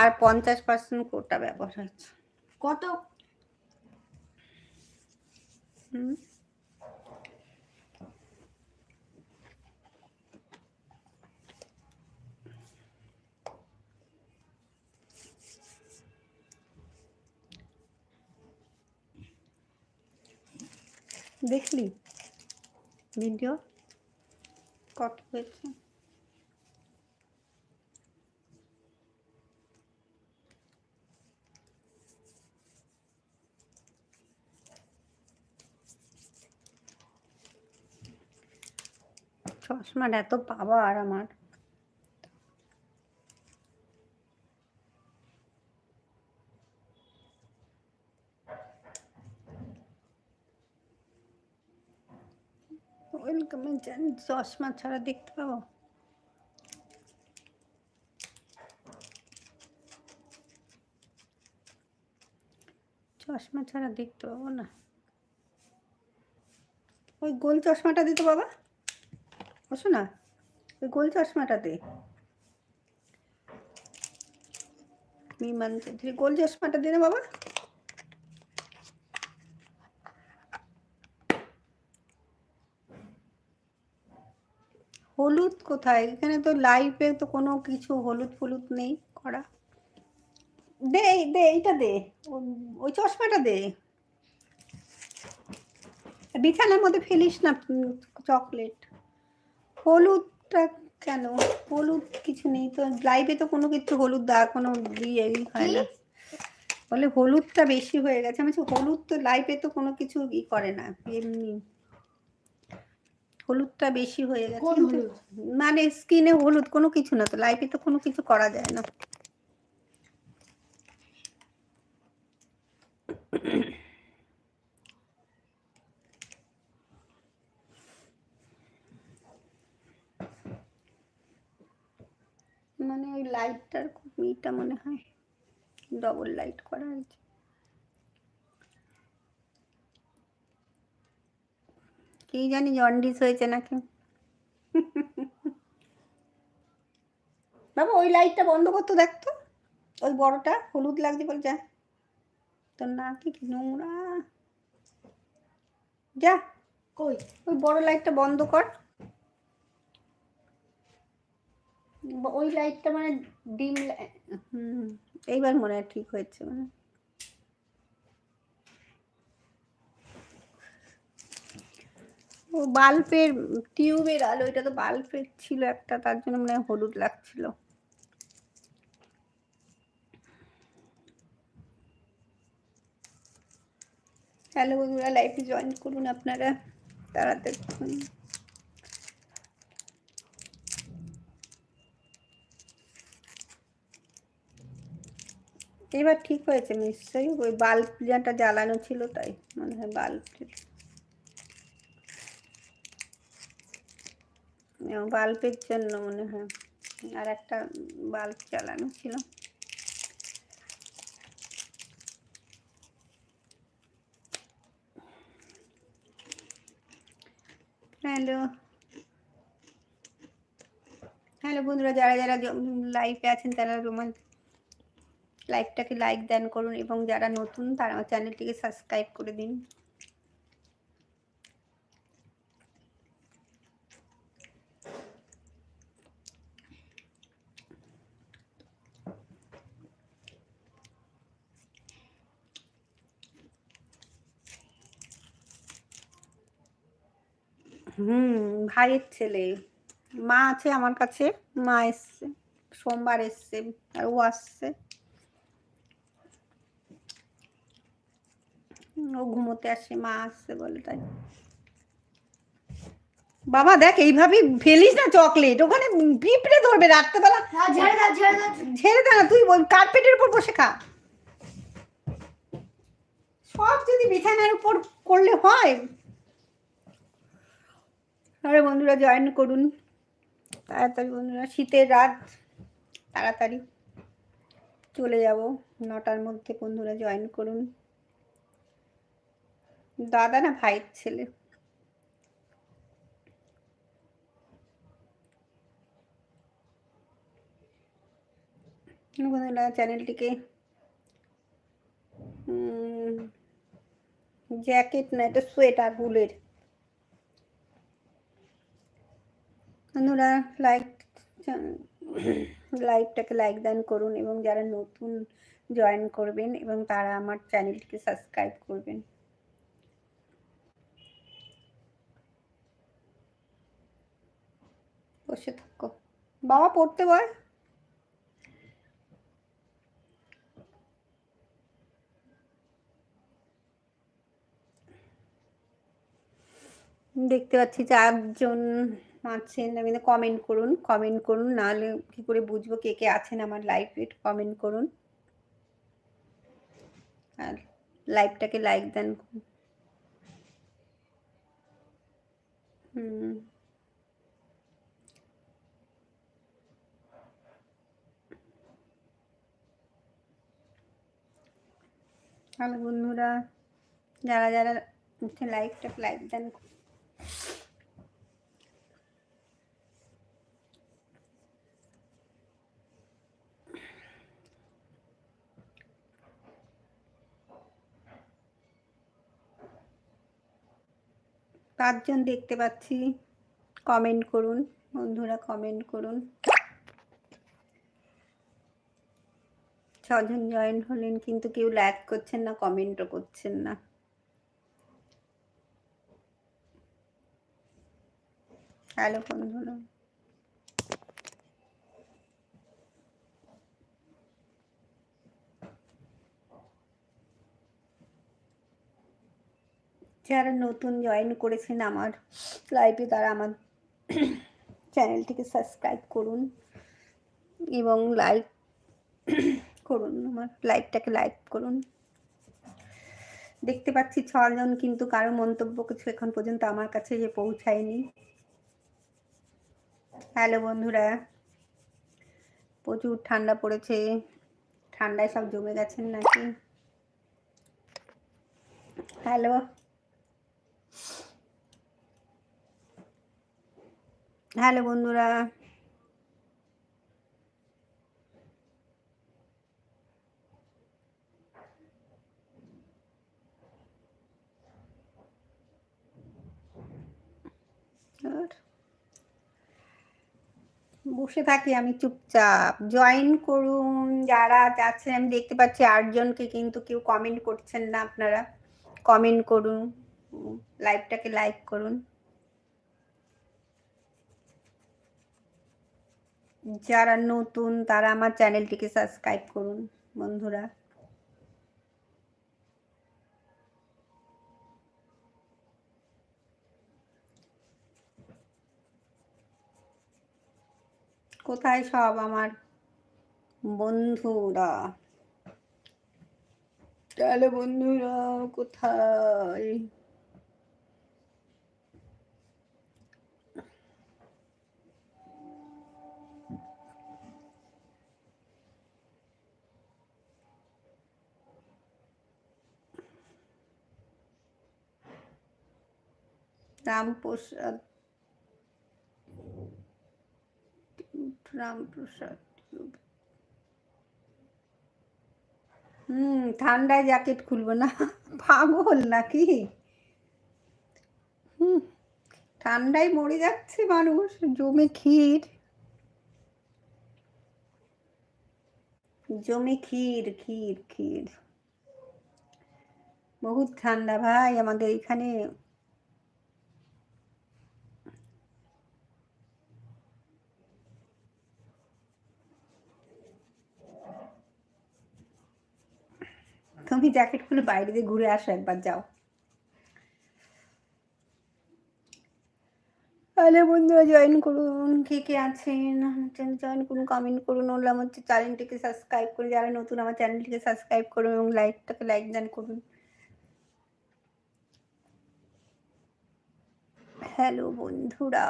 আর পঞ্চাশ percent quota ব্যবহার হচ্ছে। কত? দেখলি? ভিডিও? কত হয়েছে? চশমার এত পাওয়ার আমার। ওয়েলকামে জানি চশমা ছাড়া দেখতে পাবো। চশমা ছাড়া দেখতে পাবো না। ওই গোল চশমাটা দিতে বাবা বসো না, ওই গোল চশমাটাতে। বিমান চৌধুরী গোল চশমাটা দে না বাবা। হলুদ কোথায়? এখানে তো লাইফে তো কোনো কিছু হলুদ ফলুদ নেই করা। দে দে, এইটা দে, ওই চশমাটা দে। বিছানার মধ্যে ফেলিস না চকলেট। হলুদটা কেন? হলুদ কিছু নেই তো। লাইভে তো কোনো কিছু হলুদ দা কোনো দিয়ে হয় না। বলে হলুদটা বেশি হয়ে গেছে। আমি হলুদ তো লাইভে তো কোনো কিছু ই করে না। এমনি। হলুদটা বেশি হয়ে গেছে। মানে স্কিনে হলুদ কোনো কিছু না তো। লাইফে তো কোনো কিছু করা যায় না। মানে ওই লাইটটার খুব ইটা মনে হয় ডবল লাইট করা হয়েছে। কি জানি জন্ডিস হয়েছে নাকি? বাবা ওই লাইটটা বন্ধ করতো দেখতো ওই বড়টা হলুদ লাগছে বল যা। তোর না কি নোংরা। যা কই? ওই বড় লাইটটা বন্ধ কর। ওই লাইটটা মানে ডিম হুম এইবার মনে হয় ঠিক হয়েছে। মানে ও বাল্বের টিউবের আলো, এটা তো বাল্বের ছিল একটা, তার জন্য মনে হয় হলুদ লাগছিল। হ্যালো বন্ধুরা লাইফে জয়েন করুন আপনারা তাড়াতাড়ি এবার ঠিক হয়েছে, নিশ্চয়ই ওই বাল্ব যেটা জ্বালানো ছিল তাই, মনে হয় বাল্ব বাল্বের জন্য মনে হয়, আর একটা বাল্ব জ্বালানো ছিল। হ্যালো হ্যালো বন্ধুরা, যারা যারা লাইভে আছেন, তারা রোমান লাইভটাকে লাইক দেন করুন এবং যারা নতুন তারা আমার চ্যানেলটিকে সাবস্ক্রাইব করে দিন। হুম, ভাইয়ের ছেলে। মা আছে আমার কাছে। মা এসছে। সোমবার এসছে। আর ও আসছে। ও ঘুমোতে আসে মা আসছে বলে তাই। বাবা দেখ এইভাবে ফেলিস না চকলেট ওখানে পিঁপড়ে ধরবে রাত্রেবেলা। ঝেড়ে দে না তুই কার্পেটের উপর বসে খা। সব যদি বিছানার উপর করলে হয়। আরে বন্ধুরা জয়েন করুন। তাড়াতাড়ি বন্ধুরা শীতের রাত তাড়াতাড়ি। চলে যাব নটার মধ্যে বন্ধুরা জয়েন করুন। দাদা না ভাইয়ের ছেলে। বন্ধুরা, চ্যানেলটিকে জ্যাকেট না, এটা সোয়েটার উলের বন্ধুরা লাইক লাইভটাকে লাইক দান করুন এবং যারা নতুন জয়েন করবেন এবং তারা আমার চ্যানেলটিকে সাবস্ক্রাইব করবেন। বসে থাকো। বাবা পড়তে বয় দেখতে পাচ্ছি চারজন আছেন। আমি কমেন্ট করুন কমেন্ট করুন, নাহলে কি করে বুঝব কে কে আছেন আমার লাইভে কমেন্ট করুন। আর লাইভটাকে লাইক দেন। হুম। হ্যালো বন্ধুরা, যারা যারা লাইভটাকে লাইক দেন। পাঁচজন দেখতে পাচ্ছি। কমেন্ট করুন, বন্ধুরা কমেন্ট করুন। ছজন জয়েন হলেন, কিন্তু কেউ লাইক করছেন না কমেন্টও করছেন না। হ্যালো বন্ধুরা। যারা নতুন জয়েন করেছেন আমার লাইভে তারা আমার চ্যানেলটিকে সাবস্ক্রাইব করুন এবং লাইক করুন, আমার লাইভটাকে লাইক করুন। দেখতে পাচ্ছি ছজন কিন্তু কারও মন্তব্য কিছু এখন পর্যন্ত আমার কাছে যে পৌঁছায়নি। হ্যালো বন্ধুরা, প্রচুর ঠান্ডা পড়েছে, ঠান্ডায় সব জমে গেছেন নাকি? হ্যালো হ্যালো বন্ধুরা আর বসে থাকি, আমি চুপচাপ। জয়েন করুন, যারা যাচ্ছেন আমি দেখতে পাচ্ছি আটজনকে কিন্তু কেউ কমেন্ট করছেন না আপনারা। কমেন্ট করুন লাইভটাকে লাইক করুন। যারা নতুন, তারা আমার চ্যানেলটিকে সাবস্ক্রাইব করুন, বন্ধুরা। কোথায় সব আমার বন্ধুরা? তাহলে বন্ধুরা কোথায়? রামপ্রসাদ রামপ্রসাদ হুম, ঠান্ডায় জ্যাকেট খুলবো না। পাগল নাকি? হুম, ঠান্ডায় মরে যাচ্ছে মানুষ, জমে ক্ষীর। জমে ক্ষীর ক্ষীর ক্ষীর। বহুত ঠান্ডা ভাই, আমাদের এখানে তুমি জ্যাকেট খুলে বাইরে দিয়ে ঘুরে আসো একবার, যাও। তাহলে বন্ধুরা জয়েন করুন। কে কে আছেন? জয়েন করুন কমেন্ট করুন। ওগুলো আমার চ্যানেলটিকে সাবস্ক্রাইব করুন যারা নতুন আমার চ্যানেলটিকে সাবস্ক্রাইব করুন এবং লাইকটাকে লাইক দান করুন। হ্যালো বন্ধুরা,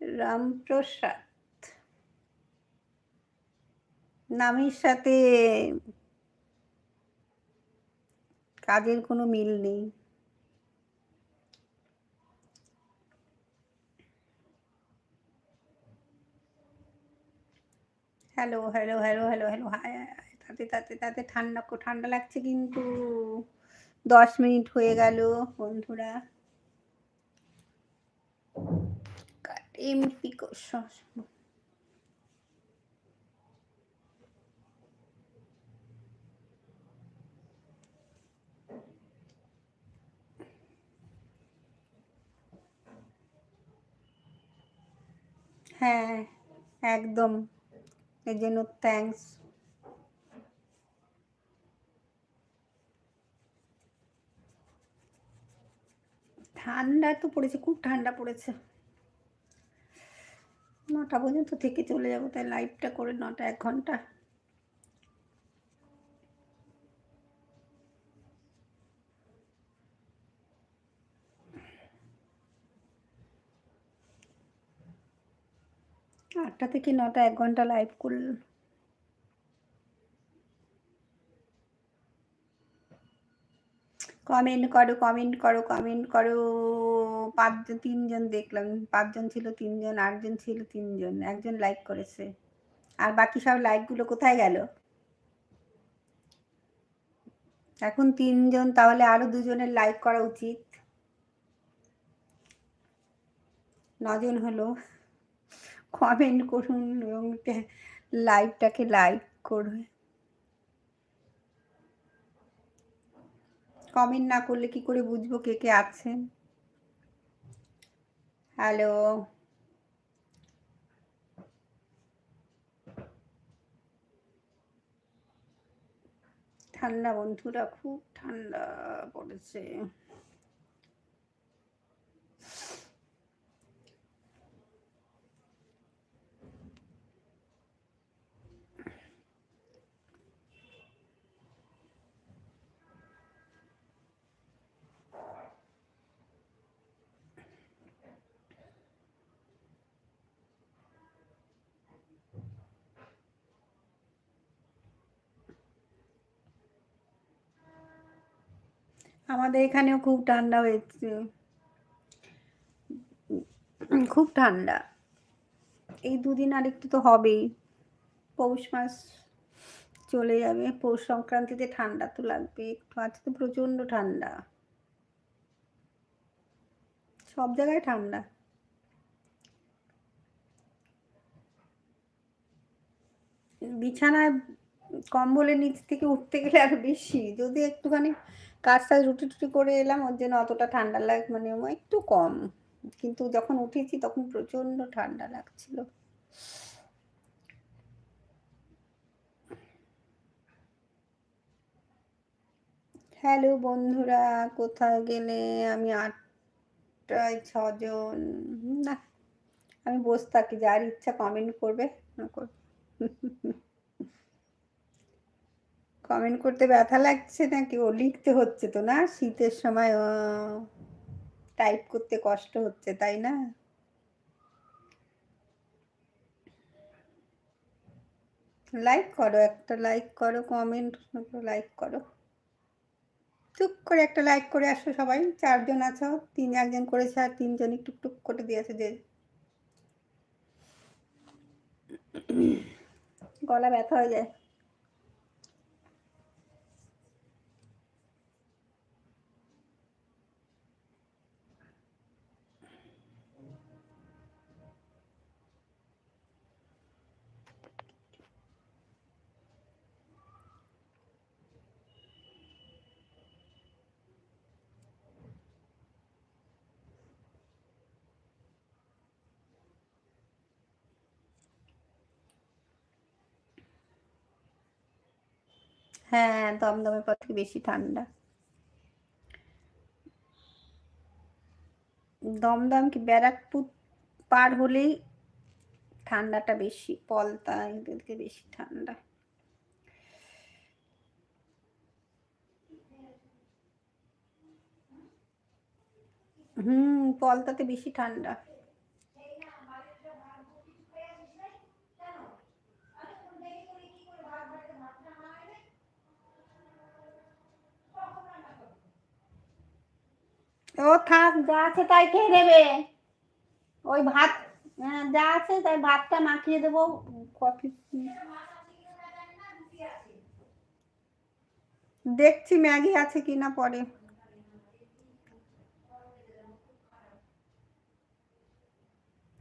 রামপ্রসাদ। নামের সাথে কাজের কোনো মিল নেই। Hello hello hello hello hello, hi তাতে তাতে তাতে ঠান্ডা ঠান্ডা লাগছে কিন্তু। দশ মিনিট হয়ে গেল বন্ধুরা। এমপি হ্যাঁ একদম। এই জন্য থ্যাংকস ঠান্ডা তো পড়েছে, খুব ঠান্ডা পড়েছে। নটা পর্যন্ত থেকে চলে যাব, তাই লাইভটা করে নটা, এক ঘণ্টা। আটটা থেকে নটা, এক ঘণ্টা লাইভ করল কমেন্ট করো কমেন্ট করো কমেন্ট করো। পাঁচজন তিনজন দেখলাম। পাঁচজন ছিল তিনজন আটজন ছিল তিনজন একজন লাইক করেছে। আর বাকি সব লাইকগুলো কোথায় গেল? এখন তিনজন তাহলে আরও দুজনের লাইক করা উচিত। নজন হলো। কমেন্ট করুন এবং লাইভটাকে লাইক করবে কমেন্ট না করলে কি করে বুঝব কে কে আছেন? হ্যালো ঠান্ডা বন্ধুরা, খুব ঠান্ডা পড়েছে। আমাদের এখানেও খুব ঠান্ডা হয়েছে। খুব ঠান্ডা। এই দুদিন আর একটু তো হবেই। পৌষ মাস চলে যাবে। পৌষ সংক্রান্তিতে ঠান্ডা তো লাগবে একটু। আজকে তো প্রচণ্ড ঠান্ডা। সব জায়গায় ঠান্ডা। বিছানায় কম্বলের নিচ থেকে উঠতে গেলে আরও বেশি। যদি একটুখানি কাজ টাজ রুটি টুটি করে এলাম, ওর জন্য অতটা ঠান্ডা লাগ মানে একটু কম। কিন্তু যখন উঠেছি তখন প্রচণ্ড ঠান্ডা লাগছিল। হ্যালো বন্ধুরা কোথাও গেলে? আমি আটটায় ছজন। না, আমি বসে থাকি, যার ইচ্ছা কমেন্ট করবে, না করবে। কমেন্ট করতে ব্যথা লাগছে নাকি? ও লিখতে হচ্ছে তো না? শীতের সময় টাইপ করতে কষ্ট হচ্ছে, তাই না? লাইক করো, একটা লাইক করো কমেন্ট লাইক করো। টুক করে একটা লাইক করে আসো সবাই। চারজন আছো, তিন, একজন করেছে আর তিনজনই টুকটুক করে দিয়েছে যে। গলা ব্যথা হয়ে যায়। হ্যাঁ দমদমের পর থেকে বেশি ঠান্ডা। দমদম কি ব্যারাকপুর পার হলেই ঠান্ডাটা বেশি, পলতা এদেরকে বেশি ঠান্ডা। হুম, পলতাতে বেশি ঠান্ডা ও থাক যা আছে তাই খেয়ে নেবে। ওই ভাত হ্যাঁ যা আছে তাই ভাতটা মাখিয়ে দেবো। কফি, দেখছি ম্যাগি আছে কিনা পরে।